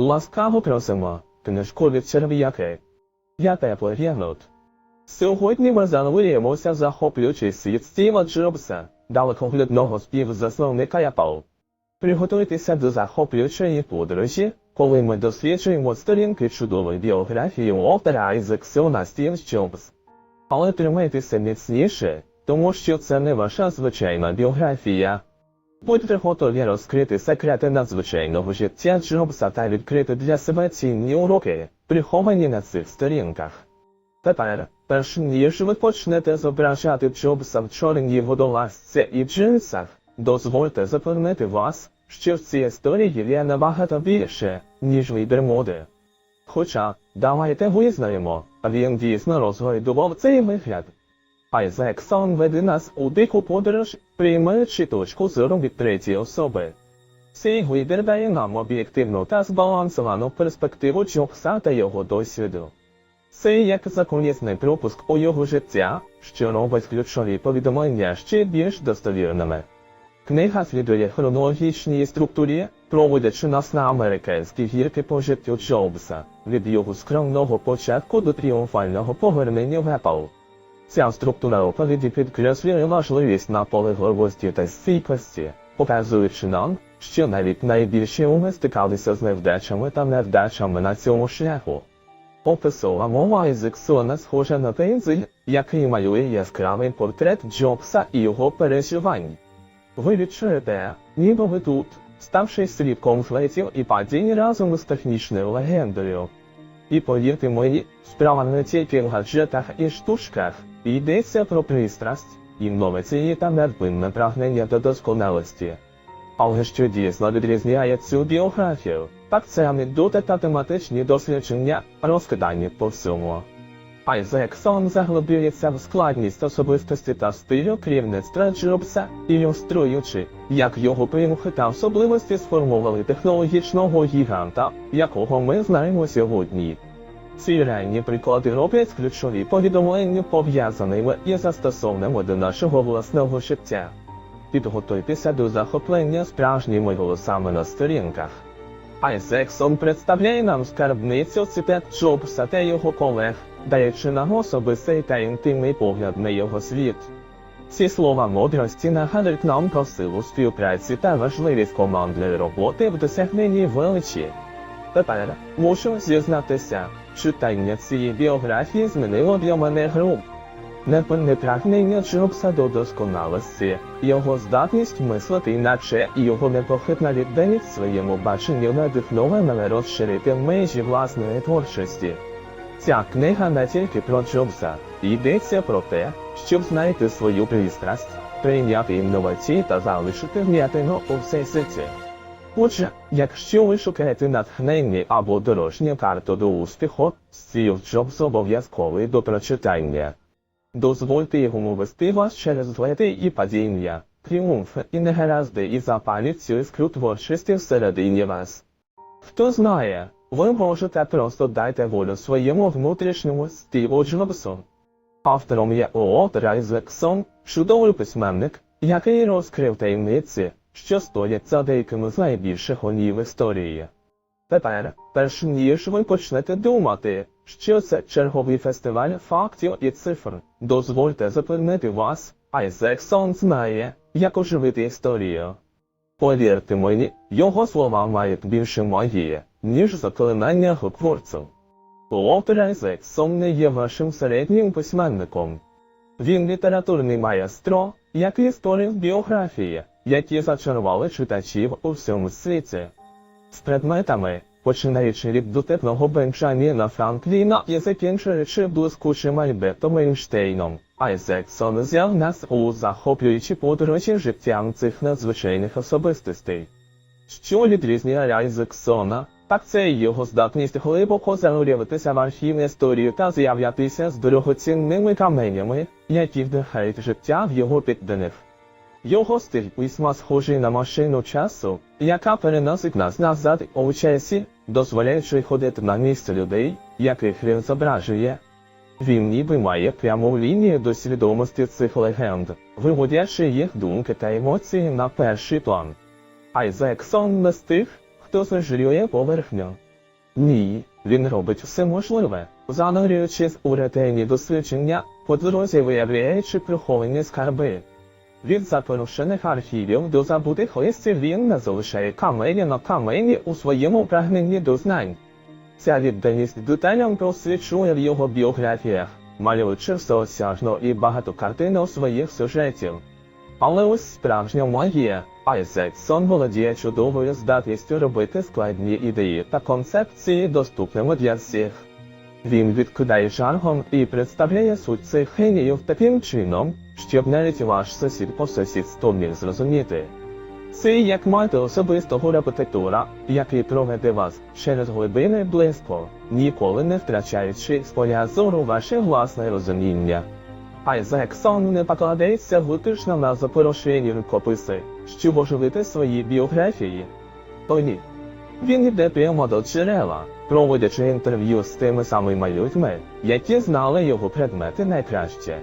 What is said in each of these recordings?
Ласкаво просимо, книжкові черв'яки. Я теплий єнот. Сьогодні ми занурюємося захоплюючий світ Стіва Джобса, далекоглядного співзасновника Apple. Приготуйтеся до захоплюючої подорожі, коли ми досліджуємо сторінки чудової біографії автора Ізексона Стів Джобс. Але тримайтеся міцніше, тому що це не ваша звичайна біографія. Будьте готові розкрити секрети надзвичайного життя Джобса та відкрити для себе цінні уроки, приховані на цих сторінках. Тепер, перш ніж ви почнете зображати Джобса в чорній водолазці і джинсах, дозвольте запевнити вас, що в цій історії є набагато більше, ніж вибір моди. Хоча, давайте визнаємо, він дійсно розгойдував цей вигляд. Айзексон веде нас у дику подорож, приймаючи точку зору від третьої особи. Цей вибір дає нам об'єктивну та збалансовану перспективу Джобса та його досвіду. Це як закулісний пропуск у його життя, що робить ключові повідомлення ще більш достовірними. Книга слідує хронологічній структурі, проводячи нас на американські гірки по життю Джобса, від його скромного початку до тріумфального повернення в Apple. Ця структура оповіді підкреслює важливість наполегливості та стійкості, показуючи нам, що навіть найбільші уми стикалися з невдачами та невдачами на цьому шляху. Описова мова Ізексона схожа на пензель, який малює яскравий портрет Джобса і його переживань. Ви відчуєте, ніби ви тут, ставши свідком злетів і падінь разом із технічною легендою. І повірте мені, справа не тільки в гаджетах і штучках, йдеться про пристрасть, інновації та невпинне прагнення до досконалості. Але що дійсно відрізняє цю біографію, так це анекдоти та тематичні дослідження, розкидані по всьому. Айзексон заглиблюється в складність особистості та стилю керівництва Джобса, ілюструючи, як його примхи та особливості сформували технологічного гіганта, якого ми знаємо сьогодні. Ці ранні приклади роблять ключові повідомлення пов'язаними із застосовними до нашого власного життя. Підготуйтеся до захоплення справжніми голосами на сторінках. Айзексон представляє нам скарбницю цитат Джобса та його колег, даючи нам особистий та інтимний погляд на його світ. Ці слова мудрості нагадують нам про силу співпраці та важливість командної роботи в досягненні величі. Тепер мушу зізнатися, читання цієї біографії змінило для мене гру. Непинне прагнення до досконалості, його здатність мислити іначе і його непохитна відданість своєму баченню надихнула мене розширити межі власної творчості. Ця книга не тільки про Джобса, йдеться про те, щоб знайти свою пристрасть, прийняти інновації та залишити вм'ятину у всесвіті. Отже, якщо ви шукаєте натхнення або дорожню карту до успіху, Стів Джобс обов'язковий до прочитання. Дозвольте йому вести вас через злети і падіння, тріумфи і негаразди і запаліть цю іскру творчості всередині вас. Хто знає, ви можете просто дайте волю своєму внутрішньому Стіву Джобсу. Автором є Уолтер Айзексон, чудовий письменник, який розкрив таємниці, що стоять за деякими з найбільших голів історії. Тепер, перш ніж ви почнете думати, що це черговий фестиваль фактів і цифр, дозвольте запевнити вас, Айзексон знає, як оживити історію. Повірте мені, його слова мають більше магії, ніж заклинання гокворців. Уолтер Айзексон не є вашим середнім письменником. Він літературний майстро, який створив біографії, які зачарували читачів у всьому світі. З предметами, починаючи від дотепного Бенджаміна Франкліна і закінчуючи блискучим Альбертом Ейнштейном, Айзексон взяв нас у захоплюючі подорожі життям цих надзвичайних особистостей. Що відрізняє Айзексона, так це його здатність глибоко занурюватися в архів історію та з'являтися з дорогоцінними каменями, які вдихають життя в його підданих. Його стиль письма схожий на машину часу, яка переносить нас назад у часі, дозволяючи ходити на місце людей, яких він зображує. Він ніби має пряму лінію до свідомості цих легенд, виводячи їх думки та емоції на перший план. Айзексон не з тих, хто зажрює поверхню. Ні, він робить все можливе, занурюючись у ретельні дослідження, по дорозі виявляючи приховані скарби. Архівів до забутих листів він не залишає камені на камені у своєму прагненні до знань. Ця відданість деталям просвічує в його біографіях, малюючи всеосяжно і багатокартинно своїх сюжетів. Але ось справжня магія. Айзексон володіє чудовою здатністю робити складні ідеї та концепції доступними для всіх. Він відкидає жаргон і представляє суть цих геніїв таким чином, щоб навіть ваш сусід по сусідству міг зрозуміти. Це як мати особистого репетитора, який проведе вас через глибини близько, ніколи не втрачаючи з поля зору ваше власне розуміння. Айзексон не покладається виключно на запорошені рукописи, щоб оживити свої біографії. О ні. Він йде прямо до джерела, проводячи інтерв'ю з тими самими людьми, які знали його предмети найкраще.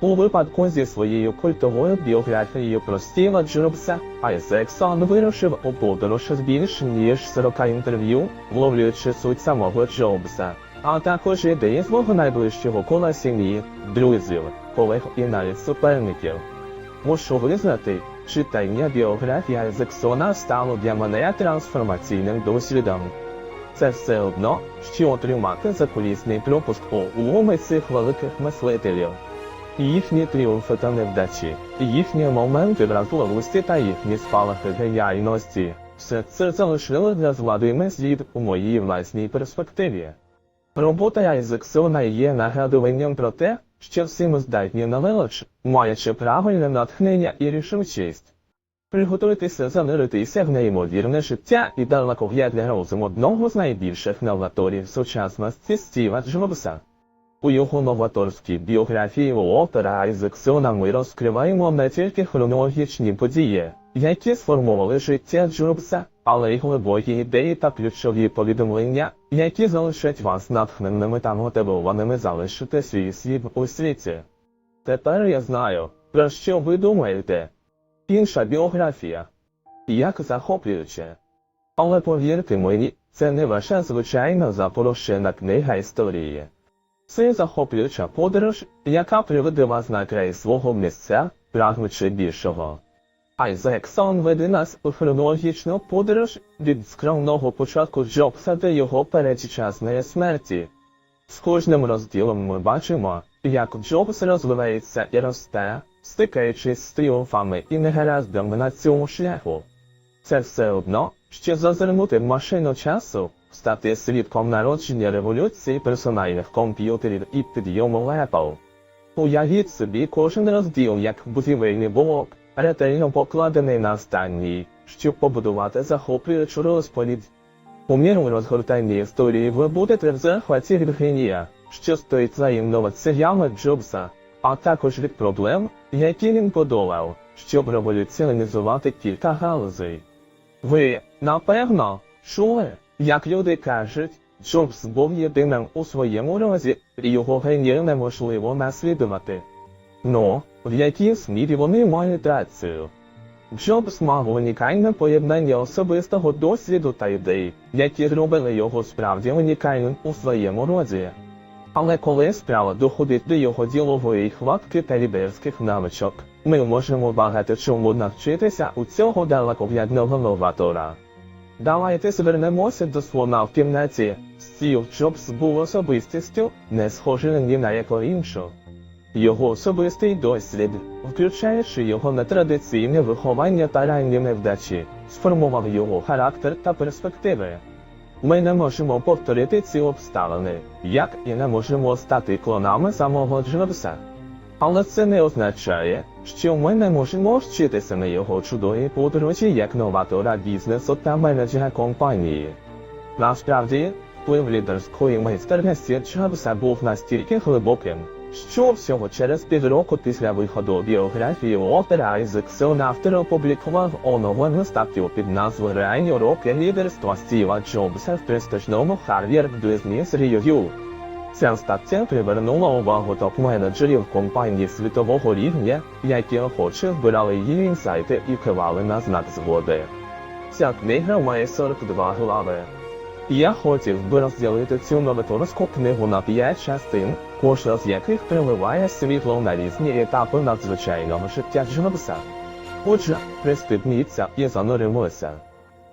У випадку зі своєю культовою біографією про Стіва Джобса, Айзексон вирушив у подорож більш ніж 40 інтерв'ю, вловлюючи суть самого Джобса, а також ідеї свого найближчого кола сім'ї, друзів, колег і навіть суперників. Мушу визнати, читання біографії Айзексона стало для мене трансформаційним досвідом. Це все одно, що отримати закулісний пропуск у уми цих великих мислителів. Їхні тріумфи та невдачі, їхні моменти вразливості та їхні спалахи геніальності. Все це залишило для звладиме слід у моїй власній перспективі. Робота Айзексона є нагадуванням про те, що всі ми здатні на велич, маючи правильне натхнення і рішучість. Приготуйтеся зануритися в неймовірне життя і далекоглядний розум одного з найбільших новаторів сучасності Стіва Джобса. У його новаторській біографії Уолтера Айзексона ми розкриваємо не тільки хронологічні події, які сформували життя Джобса, але й глибокі ідеї та ключові повідомлення, які залишать вас натхненними та мотивованими залишити свій слід у світі. Тепер я знаю, про що ви думаєте. Інша біографія. Як захоплююче. Але повірте мені, це не ваша звичайна запорошена книга історії. Це захоплююча подорож, яка приведе вас на край свого місця, прагнучи більшого. Айзексон веде нас у хронологічну подорож від скромного початку Джобса до його передчасної смерті. З кожним розділом ми бачимо, як Джобс розвивається і росте, стикаючись з тріумфами і негараздами на цьому шляху. Це все одно, що зазирнути в машину часу, стати свідком народження революції персональних комп'ютерів і підйому Apple. Уявіть собі кожен розділ як будівельний блок, ретельно покладений на останній, щоб побудувати захоплюючу розповідь. У міру розгортання історії ви будете в захваті від генія, що стоїть за інноваціями Джобса, а також від проблем, які він подолав, щоб революціонізувати кілька галузей. Ви, напевно, чули, як люди кажуть, Джобс був єдиним у своєму розі, і його генію неможливо наслідувати. Ну, в якійсь мірі вони мають рацію. Джобс мав унікальне поєднання особистого досвіду та ідей, які зробили його справді унікальним у своєму роді. Але коли справа доходить до його ділової хватки та лідерських навичок, ми можемо багато чому навчитися у цього далекоглядного новатора. Давайте звернемося до слона в кімнаті. Стів Джобс був особистістю, не схожою ні на яку іншу. Його особистий досвід, включаючи його нетрадиційне виховання та ранні невдачі, сформував його характер та перспективи. Ми не можемо повторити ці обставини, як і не можемо стати клонами самого Джобса. Але це не означає, що ми не можемо вчитися на його чудовій подорожі як новатора бізнесу та менеджера компанії. Насправді, вплив лідерської майстерності Джобса був настільки глибоким, що всього через півроку після виходу біографії Уолтера Айзексона автор опублікував оновлену статтю під назвою Реальні уроки лідерства Стіва Джобса в престижному Harvard Business Review. Ця стаття привернула увагу топ-менеджерів компаній світового рівня, які охоче вбирали її інсайти і кивали на знак згоди. Ця книга має 42 глави. Я хотів би розділити цю новаторську книгу на п'ять частин, кожна з яких переливає світло на різні етапи надзвичайного життя живописа. Отже, пристебніться і зануримося.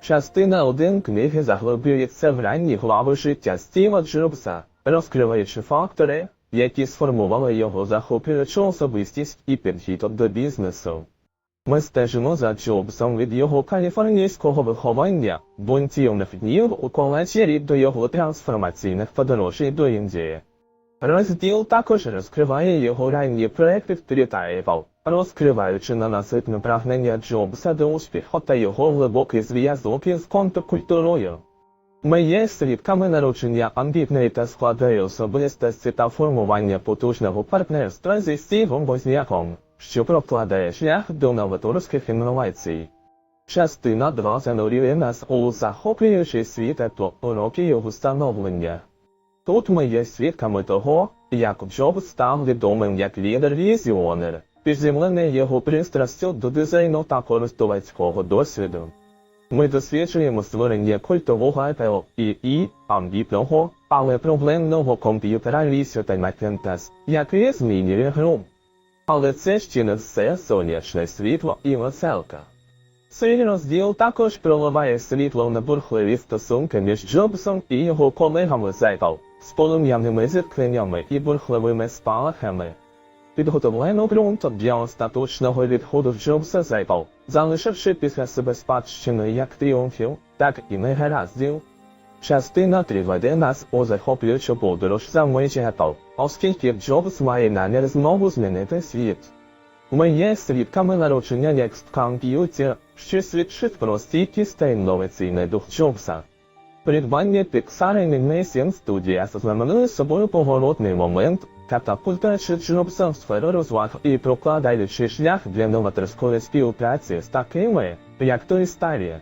Частина 1 книги заглиблюється в ранні глави життя Стіва Джобса, розкриваючи фактори, які сформували його захоплюючу особистість і підхід до бізнесу. Ми стежимо за Джобсом від його каліфорнійського виховання, бунтівних днів у коледжі до його трансформаційних подорожей до Індії. Розділ також розкриває його ранні проекти в Трітаєвал, розкриваючи ненаситне прагнення Джобса до успіху та його глибокий зв'язок із контркультурою. Ми є свідками народження амбітної та складної особистості та формування потужного партнерства зі Стівом Возняком, що прокладає шлях до новаторських інновацій. Частина 2 занурює нас у захоплюючий світ та уроки його становлення. Тут ми є свідками того, як Джобс став відомим як лідер-візіонер, підземлений його пристрастю до дизайну та користувацького досвіду. Ми досліджуємо створення культового Apple і, і амбітного, але проблемного комп'ютера Лісіта Macintosh, який змінює гру. Але це ще не все сонячне світло і веселка. Цей розділ також проливає світло на бурхливі стосунки між Джобсом і його колегами з Apple, з полум'яними зіткненнями і бурхливими спалахами. Підготовлено ґрунт для остаточного відходу Джобса з Apple, залишивши після себе спадщину як тріумфів, так і негараздів. Частина 3 веде нас у захоплюючу подорож за межі Apple, оскільки Джобс має намір знову змінити світ. Ми є свідками народження Next Computer, що свідчить про стійкість та інноваційний дух Джобса. Придбання Pixar Animation Studios знаменує собою поворотний момент, Джобса в сферу розваг і прокладаючи шлях для новаторської співпраці з такими, як той старі.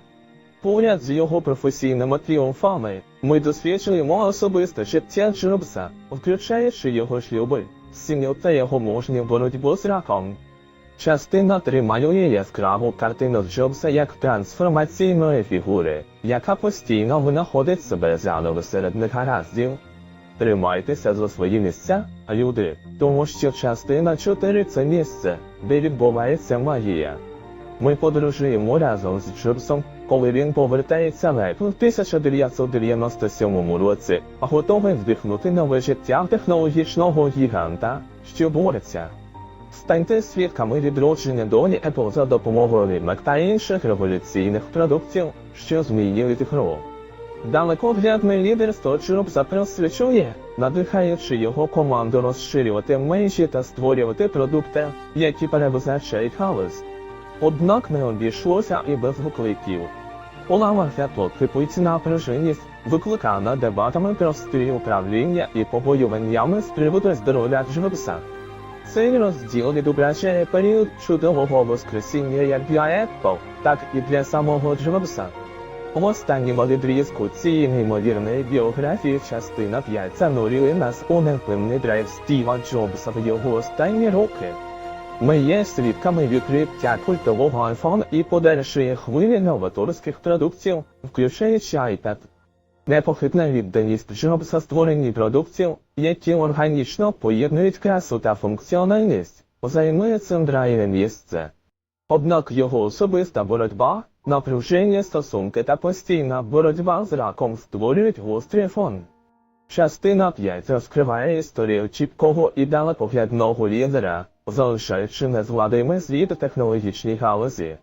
Поряд з його професійними тріумфами, ми досліджуємо особисте життя Джобса, включаючи його шлюби, сім'ю та його мужню боротьбу з раком. Частина 3 малює яскраву картину Джобса як трансформаційної фігури, яка постійно винаходить себе заново серед негараздів. Тримайтеся за свої місця, люди, тому що частина 4 це місце, де відбувається магія. Ми подорожуємо разом з Джобсом, коли він повертається в Apple в 1997 році, а готовий вдихнути нове життя технологічного гіганта, що бореться. Станьте свідками відродження долі Apple за допомогою Mac та інших революційних продуктів, що змінюють гру. Далекоглядне лідерство Джобса просвічує, надихаючи його команду розширювати межі та створювати продукти, які перевизначають галузь. Однак не обійшлося і без викликів. Улава Apple кріпить напруженість, викликана дебатами про стиль управління і побоюваннями з приводу здоров'я Джобса. Цей розділ відображає період чудового воскресіння як для Apple, так і для самого Джобса. В останньому відрізку цієї неймовірної біографії частина 5 занурює нас у невпинний драйв Стіва Джобса в його останні роки. Ми є свідками відкриття культового iPhone і подальшої хвилі новаторських продуктів, включаючи iPad. Непохитна відданість Джобса створенні продуктів, які органічно поєднують красу та функціональність, займає центральне місце. Однак його особиста боротьба, напруження стосунки та постійна боротьба з раком створюють гострий фон. Частина 5 розкриває історію чіпкого і далекоглядного лідера, залишаючи незгладимий звіт технологічній галузі.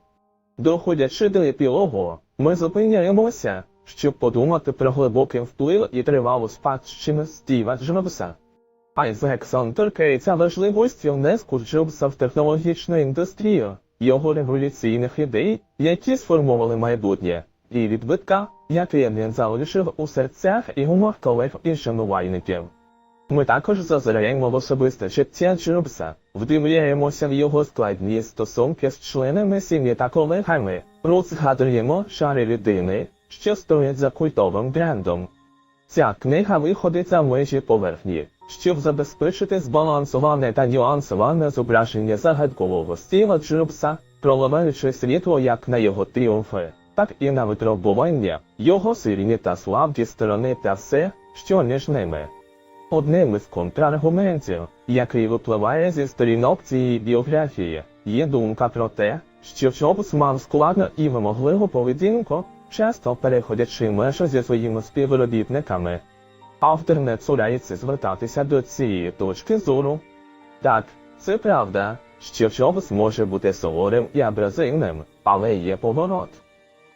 Доходячи до епілогу, ми зупиняємося, щоб подумати про глибокий вплив і тривалу спадщину Стіва Джобса. Айзексон торкається важливості внеску Джобса в технологічну індустрію, його революційних ідей, які сформували майбутнє, і відбитка, який він залишив у серцях умах колег і шанувальників. Ми також зазираємо в особисте життя Джобса, вдивляємося в його складні стосунки з членами сім'ї та колегами, розгадуємо шари людини, що стоять за культовим брендом. Ця книга виходить за межі поверхні, щоб забезпечити збалансоване та нюансоване зображення загадкового Стіва Джобса, проливаючи світло як на його тріумфи, так і на випробування, його сильні та слабкі сторони та все, що між ними. Одним із контраргументів, який випливає зі сторінок цієї біографії, є думка про те, що Джобс мав складну і вимогливу поведінку, часто переходячи межу зі своїми співробітниками. Автор не цурається звертатися до цієї точки зору. Так, це правда, що Джобс може бути суворим і абразивним, але є поворот.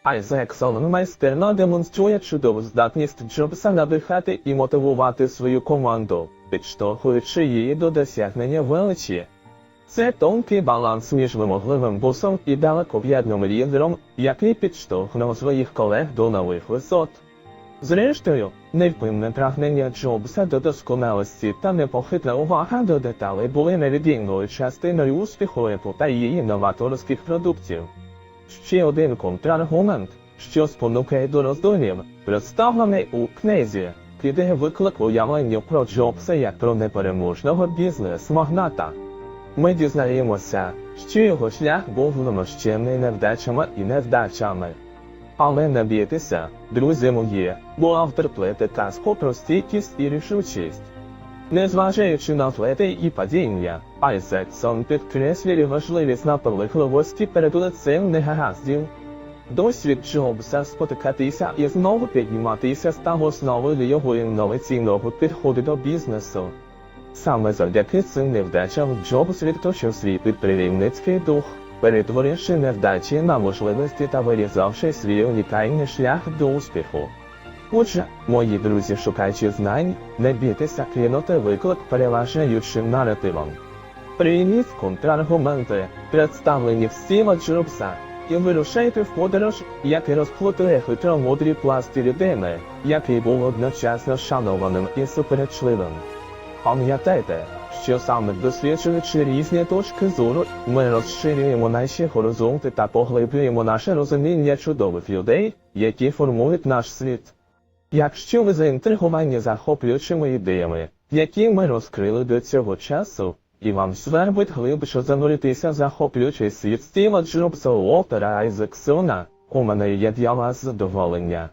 Айзек Солон майстерно демонструє чудову здатність Джобса надихати і мотивувати свою команду, підштовхуючи її до досягнення величі. Це тонкий баланс між вимогливим босом і далекоглядним лідером, який підштовхнув своїх колег до нових висот. Зрештою, невпинне прагнення Джобса до досконалості та непохитна увага до деталей були невід'ємною частиною успіху Apple та її новаторських продуктів. Ще один контраргумент, що спонукає до роздумів, представлений у книзі, кидає виклик уявленню про Джобса як про непереможного бізнес-магната. Ми дізнаємося, що його шлях був вимощений невдачами і невдачами. Але не бійтеся, друзі мої, бо автор плете казку про і рішучість. Незважаючи на плети і падіння, Айзексон підкреслює важливість наполегливості перед лицем негараздів. Досвід Джобса спотикатися і знову підніматися став основою його інноваційного підходу до бізнесу. Саме завдяки цим невдачам Джобс відточив свій підприємницький дух, перетворивши невдачі на можливості та вирізавши свій унікальний шлях до успіху. Отже, мої друзі, шукаючи знань, не бійтеся кинути виклик переважаючим наративом. Прийміть контраргументи, представлені в Стіва Джобса, і вирушайте в подорож, який розплутує хитромудрі пласти людини, який був одночасно шанованим і суперечливим. Пам'ятайте, що саме досліджуючи різні точки зору, ми розширюємо наші горизонти та поглиблюємо наше розуміння чудових людей, які формують наш світ. Якщо ви заінтриговані захоплюючими ідеями, які ми розкрили до цього часу, і вам свербить глибше зануритися в захоплюючий світ Стіва Джобса Уолтера Айзексона, у мене є для вас задоволення.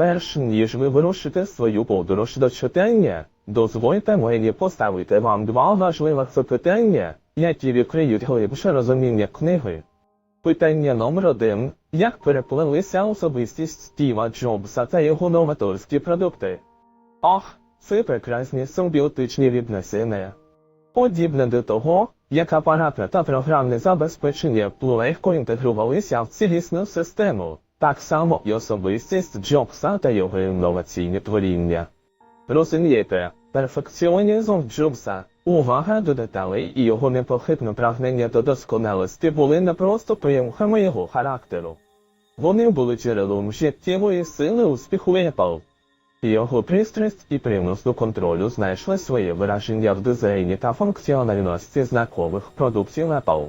Перш ніж ви вирушите свою подорож до читання, дозвольте мені поставити вам два важливих запитання, які відкриють глибше розуміння книги. Питання номер один. Як переплелися особистість Стіва Джобса та його новаторські продукти? Ах, це прекрасні симбіотичні відносини. Подібне до того, як апаратне та програмне забезпечення легко інтегрувалися в цілісну систему, так само і особистість Джобса та його інноваційні творіння. Розумієте, перфекціонізм Джобса, увага до деталей і його непохитне прагнення до досконалості були не просто примхами його характеру. Вони були джерелом життєвої сили успіху Apple. Його пристрасть і примус до контролю знайшли своє вираження в дизайні та функціональності знакових продуктів Apple.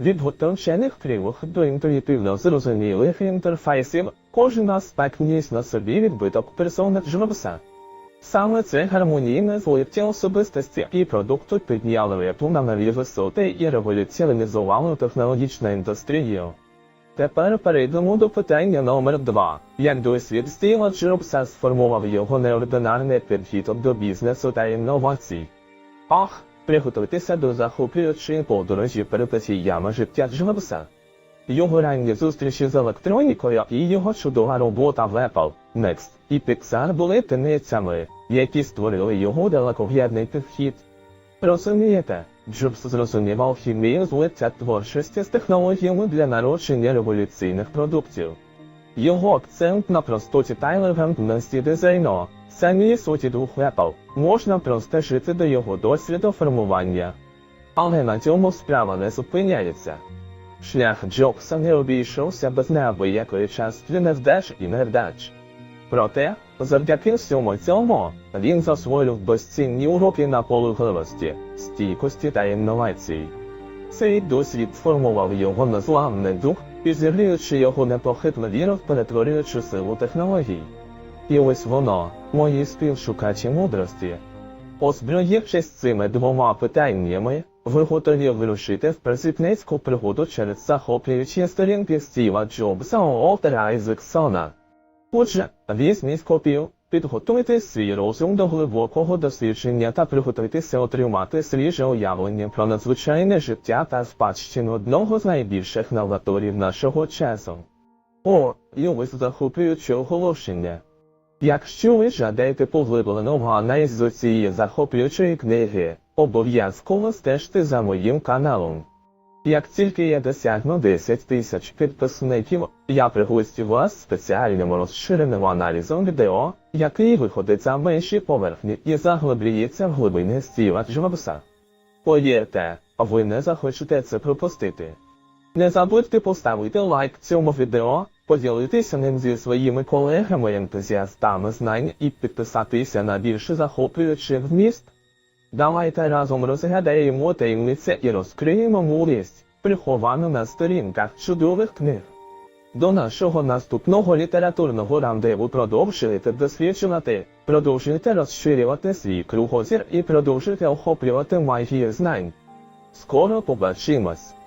Від готовчених кривих до інтуїтивно зрозумілих інтерфейсів, кожен аспект ніс на собі відбиток персони Джобса. Саме це гармонійне злиття особистості і продукту підняли Apple на нові висоти і революціонізували технологічну індустрію. Тепер перейдемо до питання номер 2. Як досвід Стіва Джобса сформував його неординарний підхід до бізнесу та інновацій? Ах, приготуйтеся до захоплюючої подорожі перипетіями життя Джобса. Його ранні зустрічі з електронікою і його чудова робота в Apple, Next і Pixar були тиницями, які створили його далекоглядний підхід. Розумієте, Джобс зрозумів алхімію злиття творчості з технологіями для народження революційних продуктів. Його акцент на простоті та елегантності дизайну, самі суті духу Apple, можна простежити до його досвіду формування. Але на цьому справа не зупиняється. Шлях Джобса не обійшовся без неабиякої частки невдач і невдач. Проте, завдяки всьому цьому, він засвоїв безцінні уроки наполегливості, стійкості та інновацій. Цей досвід сформував його незламний дух, підігріючи його непохитну віру, перетворюючи силу технологій. І ось воно, мої співшукачі мудрості. Озброївшись цими двома питаннями, Ви готові вирушити в просвітницьку пригоду через захоплюючі сторінки Стіва Джобса Уолтера Айзексона. Отже, візьміть копію, підготуйте свій розум до глибокого дослідження та приготуйтеся отримати свіже уявлення про надзвичайне життя та спадщину одного з найбільших новаторів нашого часу. О, і ось захоплююче оголошення. Якщо ви жадаєте поглибленого аналізу цієї захоплюючої книги, обов'язково стежте за моїм каналом. Як тільки я досягну 10 тисяч підписників, я пригостю вас спеціальним розширеним аналізом відео, який виходить за межі поверхні і заглиблюється в глибини Стіва Джобса. Повірте, ви не захочете це пропустити. Не забудьте поставити лайк цьому відео, поділитися ним зі своїми колегами-ентузіастами знань і підписатися на більше захоплюючих вміст. Давайте разом розгадаємо таємниці і розкриємо мудрість, приховану на сторінках чудових книг. До нашого наступного літературного рандеву продовжуйте досліджувати, продовжуйте розширювати свій кругозір і продовжуйте охоплювати магію знань. Скоро побачимось!